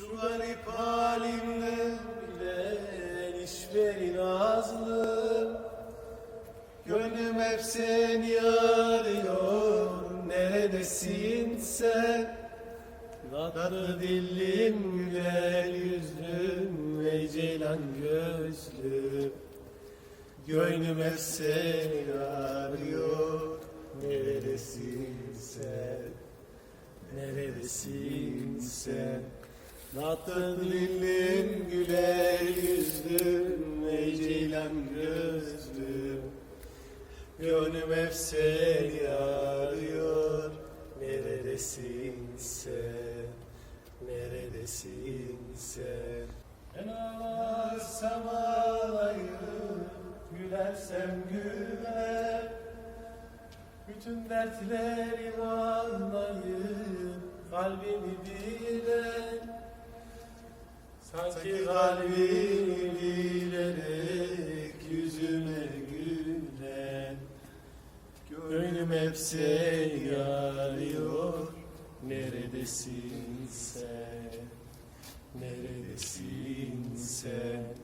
Şu garip halimden bilen işveri nazlım Gönlüm hep seni arıyor Neredesin sen? Tatlı dillim güler yüzlüm Ey ceylan gözlüm Gönlüm hep seni arıyor Neredesin sen? Neredesin sen? Tatlı dilim güler yüzlüm Ey ceylan gözlüm Gönlüm hep seni Neredesin sen? Neredesin sen? Ben ağlarsam ağlayayım Gülersem güler bütün dertlerim anlayıp Sanki kalbimi bilerek yüzüme gülen Gönlüm hep seni arıyor Neredesin sen? Neredesin sen?